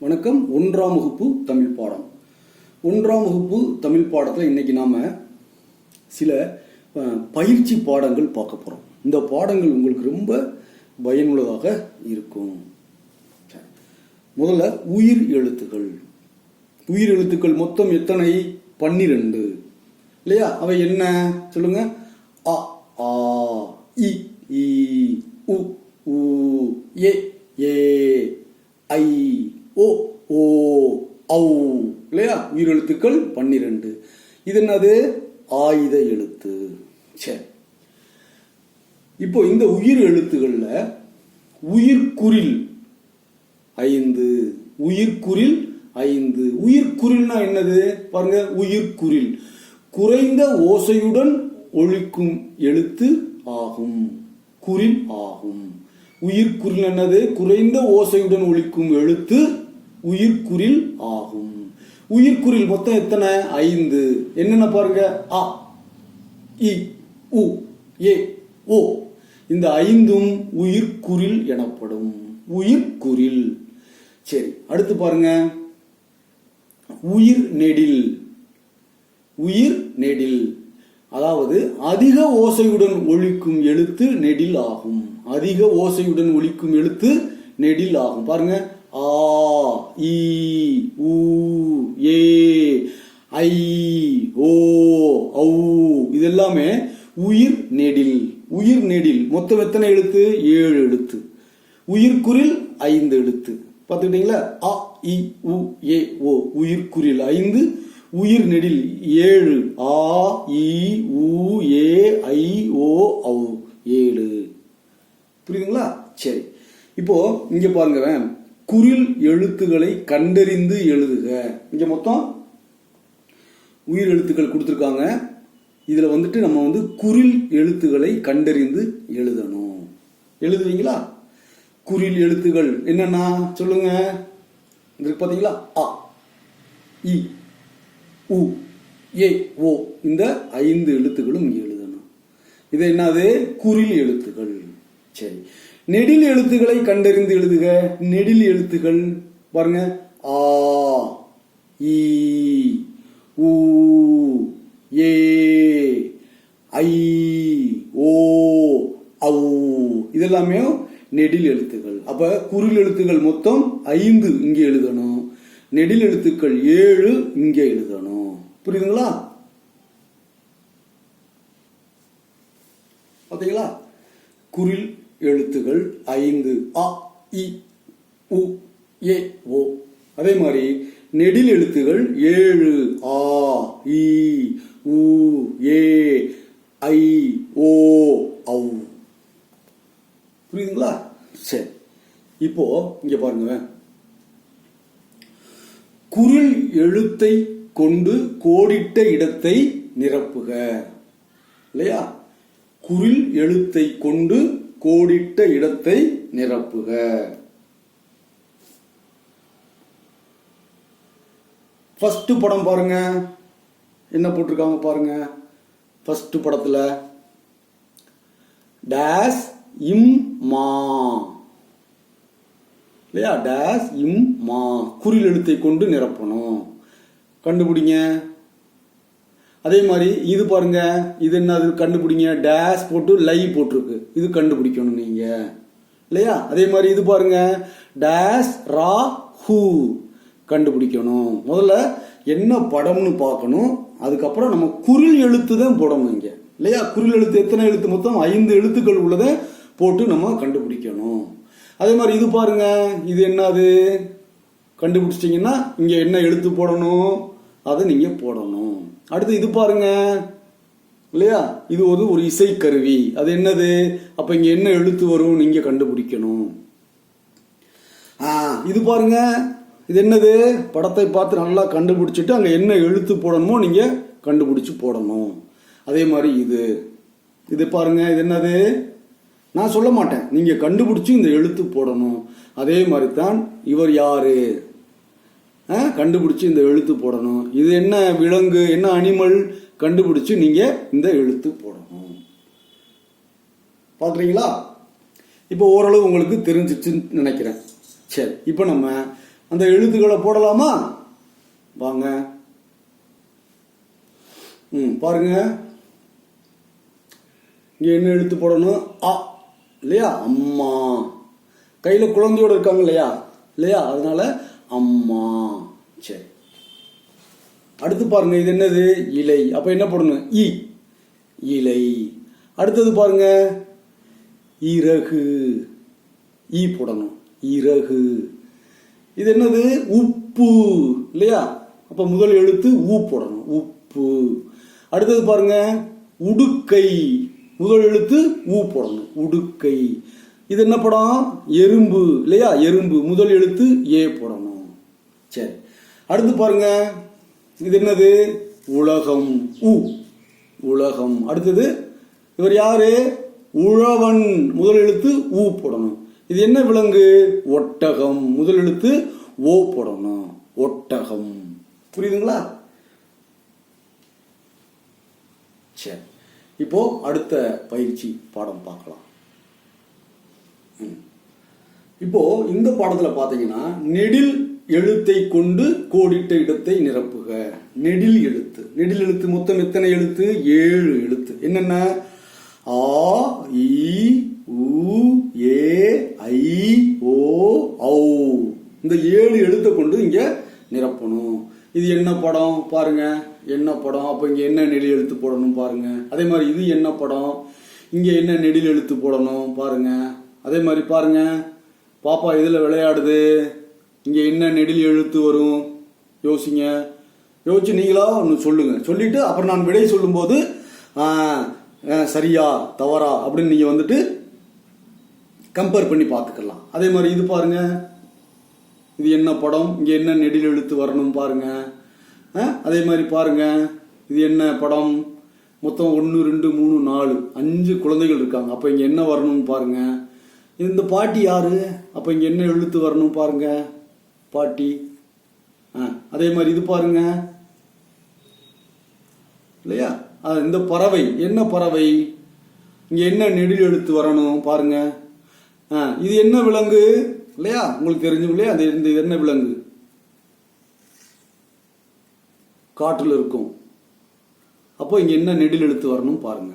வணக்கம். ஒன்றாம் வகுப்பு தமிழ் பாடம். ஒன்றாம் வகுப்பு தமிழ் பாடத்தில் இன்னைக்கு நாம சில பயிற்சி பாடங்கள் பார்க்க போகிறோம் இந்த பாடங்கள் உங்களுக்கு ரொம்ப பயனுள்ளதாக இருக்கும். முதல்ல உயிர் எழுத்துக்கள். உயிர் எழுத்துக்கள் மொத்தம் எத்தனை? பன்னிரண்டு. இல்லையா? அவை என்ன? சொல்லுங்க. அ ஆ இ உ ஏ ஏ ஐ ஓ ஓ ஔ இல்லையா உயிரெழுத்துக்கள் பன்னிரண்டு. இது என்னது ஆயுத எழுத்து. சரி இப்போ இந்த உயிர் எழுத்துக்களில் உயிர்க்குறில் ஐந்து உயிர்க்குறில் ஐந்து. உயிர்க்குறில்னா என்னது? பாருங்க உயிர்க்குறில் குறைந்த ஓசையுடன் ஒழிக்கும் எழுத்து ஆகும். குரில் ஆகும். உயிர்குறில் என்னது? குறைந்த ஓசையுடன் ஒழிக்கும் எழுத்து உயிர்குறில் ஆகும். உயிர்க்குறில் மொத்தம் எத்தனை? ஐந்து. என்னென்ன பாருங்க? அ இ உ ஏ ஓ. இந்த ஐந்தும் உயிர்க்குறில் எனப்படும். உயிர்க்குறில். சரி அடுத்து பாருங்க. உயிர் நெடில். உயிர் நெடில். அதாவது அதிக ஓசையுடன் ஒழிக்கும் எழுத்து நெடில் ஆகும். அதிக ஓசையுடன் ஒழிக்கும் எழுத்து நெடில் ஆகும். பாருங்க. ஆ இ ஊ ஏ ஐ ஓ ஔ இது எல்லாமே உயிர் நெடில். உயிர் நெடில். மொத்தம் எத்தனை எழுத்து? ஏழு எழுத்து. உயிர்குறில் ஐந்து எழுத்து. பார்த்துக்கிட்டீங்களா? அ இ உ ஏ ஓ. உயிர்குறில் ஐந்து உயிர் நெடில் ஏழு. ஆ இ உ ஏ ஐ ஓ ஔ. ஏழு. புரியுதுங்களா? சரி. இப்போ இங்க பாருங்க குரில் எழுத்துக்களை கண்டறிந்து எழுதுக. இங்க மொத்தம் உயிர் எழுத்துக்கள் கொடுத்துருக்காங்க. இதுல வந்துட்டு நம்ம வந்து குரில் எழுத்துக்களை கண்டறிந்து எழுதணும். எழுதுவீங்களா? குரில் எழுத்துகள் என்னன்னா சொல்லுங்க. இருக்கு பாத்தீங்களா? அ இ உ ஏ ஓ இந்த ஐந்து எழுத்துக்களும் எழுதணும். இது என்னது? குரில் எழுத்துக்கள். சரி. நெடில் எழுத்துக்களை கண்டறிந்து எழுதுக. நெடில் எழுத்துக்கள் பாருங்க. ஆ இ ஊ ஏ ஐ ஓ ஔ. இதெல்லாமே நெடில் எழுத்துக்கள். அப்ப குரில் எழுத்துக்கள் மொத்தம் ஐந்து இங்கே எழுதணும். நெடில் எழுத்துக்கள் ஏழு இங்கே எழுதணும். புரியுதுங்களா? பார்த்தீங்களா குரில் எழுத்துகள் ஐந்து அ இ உ ஏ ஓ. அதே மாதிரி நெடில் எழுத்துகள் ஏழு ஆ இ உ ஏ ஐ ஓ ஔ. புரியுதுங்களா? சரி. இப்போ இங்க பாருங்க. குரில் எழுத்தை கொண்டு கோடிட்ட இடத்தை நிரப்புக. இல்லையா? குரில் எழுத்தை கொண்டு கோடிட்ட இடத்தை நிரப்புக. ஃபஸ்ட்டு படம் பாருங்க. என்ன போட்டிருக்காங்க பாருங்க. ஃபஸ்ட்டு படத்தில் டேஸ் இம் மா இல்லையா? டேஸ் இம் மா குறில் எழுத்தை கொண்டு நிரப்பணும். கண்டுபிடிங்க. அதே மாதிரி இது பாருங்க இது என்னது? கண்டுபிடிங்க. டேஷ் போட்டு லை போட்டிருக்கு. இது கண்டுபிடிக்கணும் நீங்க. இல்லையா? அதே மாதிரி இது பாருங்க. டேஷ் ரா ஹூ கண்டுபிடிக்கணும். முதல்ல என்ன படம்னு பார்க்கணும். அதுக்கப்புறம் நம்ம குரில் எழுத்து தான் போடணும் இங்க. இல்லையா? குரில் எழுத்து எத்தனை எழுத்து? மொத்தம் ஐந்து எழுத்துக்கள் உள்ளதை போட்டு நம்ம கண்டுபிடிக்கணும். அதே மாதிரி இது பாருங்க. இது என்னது? கண்டுபிடிச்சிட்டிங்கன்னா இங்க என்ன எழுத்து போடணும்? அதை நீங்க போடணும். அடுத்து இது பாருங்க. இல்லையா? இது ஒரு ஒரு இசைக்கருவி. அது என்னது? அப்ப இங்க என்ன எழுத்து வரும் நீங்க கண்டுபிடிக்கணும். ஆ இது பாருங்க. இது என்னது? படத்தை பார்த்து நல்லா கண்டுபிடிச்சிட்டு அங்க என்ன எழுத்து போடணுமோ நீங்க கண்டுபிடிச்சு போடணும். அதே மாதிரி இது. இது பாருங்க. இது என்னது? நான் சொல்ல மாட்டேன். நீங்க கண்டுபிடிச்சு இந்த எழுத்து போடணும். அதே மாதிரி தான் இவர் யாரு? கண்டுபிடிச்சு இந்த எழுத்து போடணும். இது என்ன விலங்கு என்ன அனிமல் கண்டுபிடிச்சு நீங்க இந்த எழுத்து போடணும். பாக்குறீங்களா இப்போ ஓரளவு உங்களுக்கு தெரிஞ்சிச்சுன்னு நினைக்கிறேன். சரி இப்போ நம்ம அந்த எழுத்துக்களை போடலாமா? வாங்க. ம் பாருங்க. இங்கே என்ன எழுத்து போடணும்? அ இல்லையா? அம்மா. கையில் குழந்தையோட இருக்காங்க இல்லையா? இல்லையா? அதனால அம்மா. சரி அடுத்து பாருங்க இது என்னது? இலை. அப்ப என்ன போடணும்? இ. இலை. அடுத்தது பாருங்க. இறகு. ஈ போடணும். இறகு. இது என்னது? உப்பு. இல்லையா? அப்ப முதல் எழுத்து ஊ போடணும். உப்பு. அடுத்தது பாருங்க. உடுக்கை. முதல் எழுத்து ஊ போடணும். உடுக்கை. இது என்ன படம்? எறும்பு. இல்லையா? எறும்பு. முதல் எழுத்து ஏ போடணும். சரி. அடுத்து பாருங்க. இது என்னது? உலகம் உ. உலகம். அடுத்தது இவர் யாரு? உழவன். முதல் எழுத்து ஊ போடணும். இது என்ன விலங்கு? ஒட்டகம். முதல் எழுத்து ஓ போடணும். ஒட்டகம். புரியுதுங்களா? சரி. இப்போ அடுத்த பயிற்சி பாடம் பார்க்கலாம். ம். இப்போ இந்த பாடத்துல பாத்தீங்கன்னா நெடில் எழுத்தை கொண்டு கோடிட்ட இடத்தை நிரப்புக. நெடில் எழுத்து. நெடில் எழுத்து மொத்தம் எத்தனை எழுத்து? ஏழு எழுத்து. என்னென்ன? ஆ இ உ ஏ ஐ ஓ ஔ. இந்த ஏழு எழுத்தை கொண்டு இங்க நிரப்பணும். இது என்ன படம்? பாருங்க. என்ன படம்? அப்ப இங்க என்ன நெடில் எழுத்து போடணும் பாருங்க. அதே மாதிரி இது என்ன படம்? இங்க என்ன நெடில் எழுத்து போடணும் பாருங்க. அதே மாதிரி பாருங்க. பாப்பா இதுல விளையாடுது? இங்கே என்ன நெடில் எழுத்து வரும்? யோசிங்க. யோசிச்சு நீங்களா ஒன்று சொல்லுங்க. சொல்லிட்டு அப்புறம் நான் விடை சொல்லும்போது சரியா தவறா அப்படின்னு நீங்கள் வந்துட்டு கம்பேர் பண்ணி பார்த்துக்கலாம். அதே மாதிரி இது பாருங்க. இது என்ன படம்? இங்கே என்ன நெடில் எழுத்து வரணும் பாருங்க. அதே மாதிரி பாருங்க. இது என்ன படம்? மொத்தம் ஒன்று ரெண்டு மூணு நாலு அஞ்சு குழந்தைகள் இருக்காங்க. அப்போ இங்கே என்ன வரணும்னு பாருங்க. இந்த பாட்டி யாரு? அப்போ இங்கே என்ன எழுத்து வரணும் பாருங்க. பாட்டி. ஆ, அதே மாதிரி இது பாருங்க. இல்லையா? இந்த பறவை. என்ன பறவை? இங்க என்ன நெடில் எழுத்து வரணும் பாருங்க. ஆ, இது என்ன விலங்கு? இல்லையா? உங்களுக்கு தெரிஞ்சும் இல்லையா? அது இந்த இது என்ன விலங்கு? காற்றில் இருக்கும். அப்போ இங்க என்ன நெடில் எழுத்து வரணும் பாருங்க.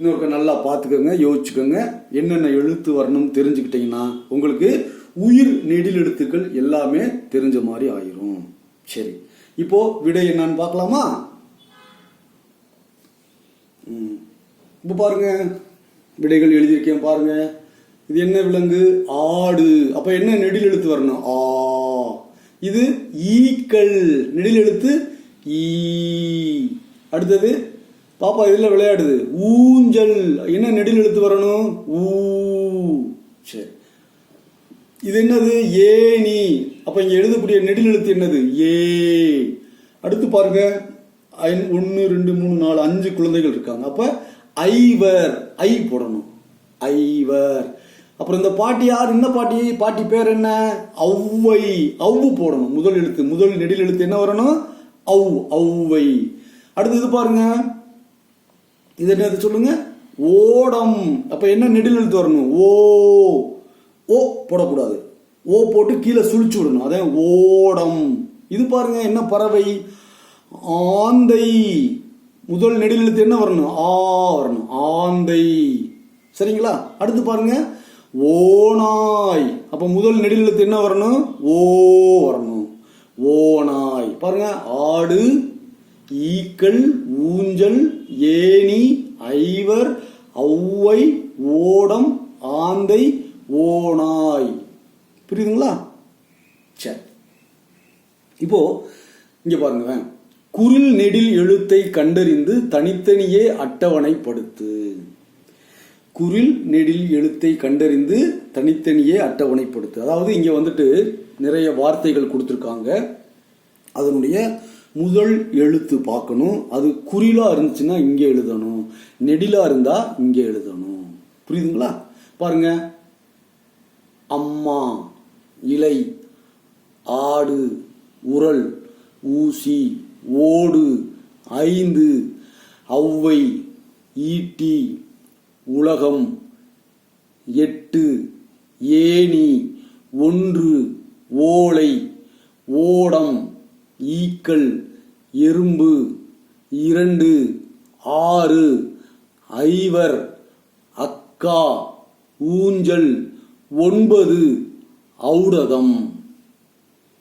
இன்னொருக்க நல்லா பார்த்துக்கோங்க யோசிச்சுக்கோங்க. என்னென்ன எழுத்து வரணும்னு தெரிஞ்சுக்கிட்டீங்கன்னா உங்களுக்கு உயிர் நெடில் எழுத்துக்கள் எல்லாமே தெரிஞ்ச மாதிரி ஆயிரும். சரி. இப்போ விடை என்னன்னு பார்க்கலாமா? ம். இப்போ பாருங்க. விடைகள் எழுதியிருக்கேன் பாருங்க. இது என்ன விலங்கு? ஆடு. அப்ப என்ன நெடில் எழுத்து வரணும்? ஆ. இது ஈக்கள். நெடில் எழுத்து ஈ. அடுத்தது? பாப்பா இதுல விளையாடுது. ஊஞ்சல். என்ன நெடில் எழுத்து வரணும்? ஊ. சரி. இது என்னது? ஏனி அப்ப இங்க எழுதக்கூடிய நெடில் எழுத்து என்னது? ஏ. அடுத்து பாருங்க. ஐ- ரெண்டு மூணு நாலு அஞ்சு குழந்தைகள் இருக்காங்க. அப்ப ஐவர். ஐ போடணும். ஐவர். அப்புறம் இந்த பாட்டி யார்? என்ன பாட்டி? பாட்டி பேர் என்ன? ஔவை. ஔவு போடணும். முதல் எழுத்து முதல் நெடில் எழுத்து என்ன வரணும்? ஔ ஔவை. அடுத்து இது பாருங்க. இது என்னது சொல்லுங்க? ஓடம். அப்ப என்ன நெடில் எழுத்து வரணும்? ஓ. ஓ போடக்கூடாது. ஓ போட்டு கீழே சுழிச்சு விடணும். அதே ஓடம். இது பாருங்க என்ன பறவை? ஆந்தை. முதல் நெடிலெழுத்து என்ன வரணும்? ஆ வரணும். ஆந்தை. சரிங்களா? அடுத்து பாருங்க ஓநாய். அப்ப முதல் நெடிலெழுத்து என்ன வரணும்? ஓ வரணும். ஓநாய். பாருங்க ஆடு ஈக்கள் ஊஞ்சல் ஏணி ஐவர் ஔவை ஓடம் ஆந்தை ஓநாய். புரியுதுங்களா? சரி இப்போ இங்க பாருங்க குரில் நெடில் எழுத்தை கண்டறிந்து தனித்தனியே அட்டவணைப்படுத்து குரில் நெடில் எழுத்தை கண்டறிந்து தனித்தனியே அட்டவணைப்படுத்து அதாவது இங்க வந்துட்டு நிறைய வார்த்தைகள் கொடுத்துருக்காங்க. அதனுடைய முதல் எழுத்து பார்க்கணும். அது குறிலா இருந்துச்சுன்னா இங்கே எழுதணும். நெடிலா இருந்தா இங்கே எழுதணும். புரியுதுங்களா? பாருங்க. அம்மா இலை ஆடு உரல் ஊசி ஓடு ஐந்து ஔவை ஈட்டி உலகம் எட்டு ஏணி ஒன்று ஓலை ஓடம் ஈக்கள் எறும்பு இரண்டு ஆறு ஐவர் அக்கா ஊஞ்சல் ஒன்பது ஔடதம்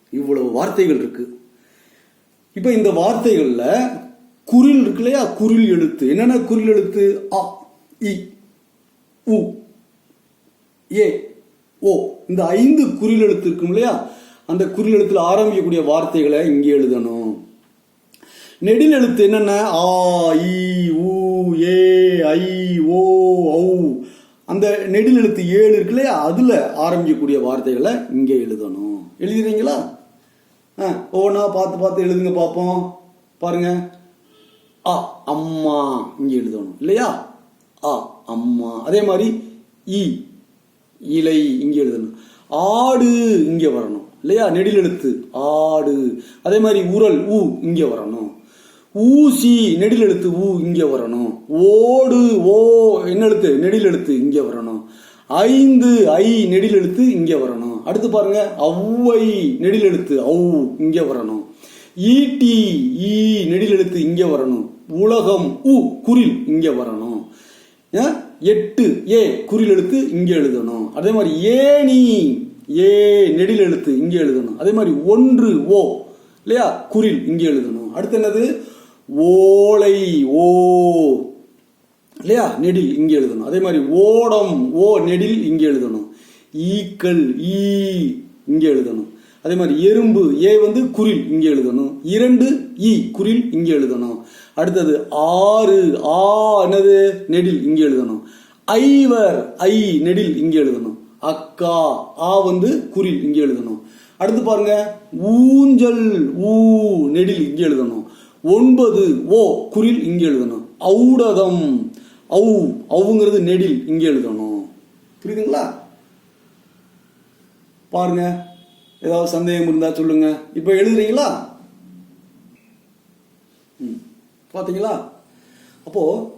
இவ்வளவு வார்த்தைகள் இருக்கு. இப்போ இந்த வார்த்தைகளில் குரில் இருக்கு இல்லையா? குரில் எழுத்து. என்னென்ன குரில் எழுத்து? அ இ உ ஏ ஓ. இந்த ஐந்து குறில் எழுத்து இருக்கும் இல்லையா? அந்த குறில் எழுத்தில் ஆரம்பிக்கக்கூடிய வார்த்தைகளை இங்கே எழுதணும். நெடில் எழுத்து என்னென்ன? ஆ இ உ ஏ ஐ ஓ. அந்த நெடில் எழுத்து ஏழு இருக்கு இல்லையா? அதில் ஆரம்பிக்கக்கூடிய வார்த்தைகளை இங்கே எழுதணும். எழுதுறீங்களா ஆ ஒவ்வொன்றா பார்த்து பார்த்து எழுதுங்க பார்ப்போம். பாருங்க. அ அம்மா இங்கே எழுதணும் இல்லையா? அ அம்மா. அதே மாதிரி இ இலை இங்கே எழுதணும். ஆடு இங்கே வரணும் இல்லையா? நெடில் எழுத்து ஆடு. அதே மாதிரி உரல் ஊ இங்கே வரணும். ஊசி நெடில் எழுத்து ஊ இங்கே வரணும். ஓடு ஓ என்ன எழுத்து நெடில் எழுத்து இங்கே வரணும். ஐந்து ஐ நெடில் எழுத்து இங்கே வரணும். அடுத்து பாருங்க ஔவை நெடில் எழுத்து ஔ இங்கே வரணும். ஈட்டி ஈ நெடில் எழுத்து இங்கே வரணும். உலகம் உ குரில் இங்கே வரணும். எட்டு ஏ குறில் எழுத்து இங்கே எழுதணும். அதே மாதிரி ஏணி ஏ நெடில் எழுத்து இங்கே எழுதணும். அதே மாதிரி ஒன்று ஓ இல்லையா? குறில் இங்கே எழுதணும். அடுத்து என்னது? ஓலை ஓ. இல்லையா? நெடில் இங்கே எழுதணும். அதே மாதிரி ஓடம் ஓ நெடில் இங்கே எழுதணும். ஈக்கள் ஈ இங்கே எழுதணும். அதே மாதிரி எறும்பு ஏ வந்து குரில் இங்கே எழுதணும். இரண்டு ஈ குரில் இங்கே எழுதணும். அடுத்தது ஆறு ஆ என்னது? நெடில் இங்கே எழுதணும். ஐவர் ஐ நெடில் இங்கே எழுதணும். அக்கா ஆ வந்து குரில் இங்கே எழுதணும். அடுத்து பாருங்க ஊஞ்சல் ஊ நெடில் இங்கே எழுதணும். ஒன்பது ஓ குரில் இங்கே எழுதணும். ஔடதம். ஔ அவுங்கிறது நெடில் இங்கே எழுதணும். புரியுதுங்களா? பாருங்க. ஏதாவது சந்தேகம் இருந்தா சொல்லுங்க. இப்போ எழுதுறீங்களா? ம். அப்போ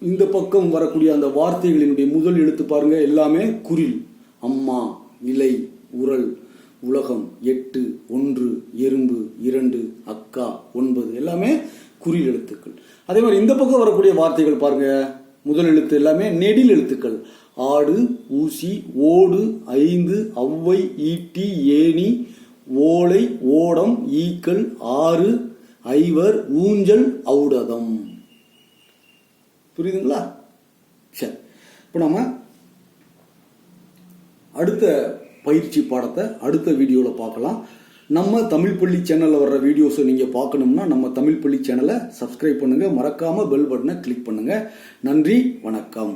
இந்த பக்கம் வரக்கூடிய அந்த வார்த்தைகளினுடைய முதல் எழுத்து பாருங்க. எல்லாமே குரில் அம்மா இலை உரல் உலகம் எட்டு ஒன்று எறும்பு இரண்டு அக்கா ஒன்பது எல்லாமே குறில் எழுத்துக்கள். அதே மாதிரி இந்த பக்கம் வரக்கூடிய வார்த்தைகள் பாருங்க. முதல் எழுத்து எல்லாமே நெடில் எழுத்துக்கள். ஆடு ஊசி ஓடு ஐந்து ஔவை ஈட்டி ஏணி ஓலை ஓடம் ஈக்கள் ஆறு ஐவர் ஊஞ்சல் ஔடதம். புரியுதுங்களா? சரி. இப்போ நம்ம அடுத்த பயிற்சி பாடத்தை அடுத்த வீடியோவில் பார்க்கலாம். நம்ம தமிழ் பள்ளி சேனலில் வர்ற வீடியோஸை நீங்கள் பார்க்கணும்னா நம்ம தமிழ் பள்ளி சேனலை சப்ஸ்கிரைப் பண்ணுங்கள் மறக்காமல் பெல் பட்டனை கிளிக் பண்ணுங்கள் நன்றி வணக்கம்.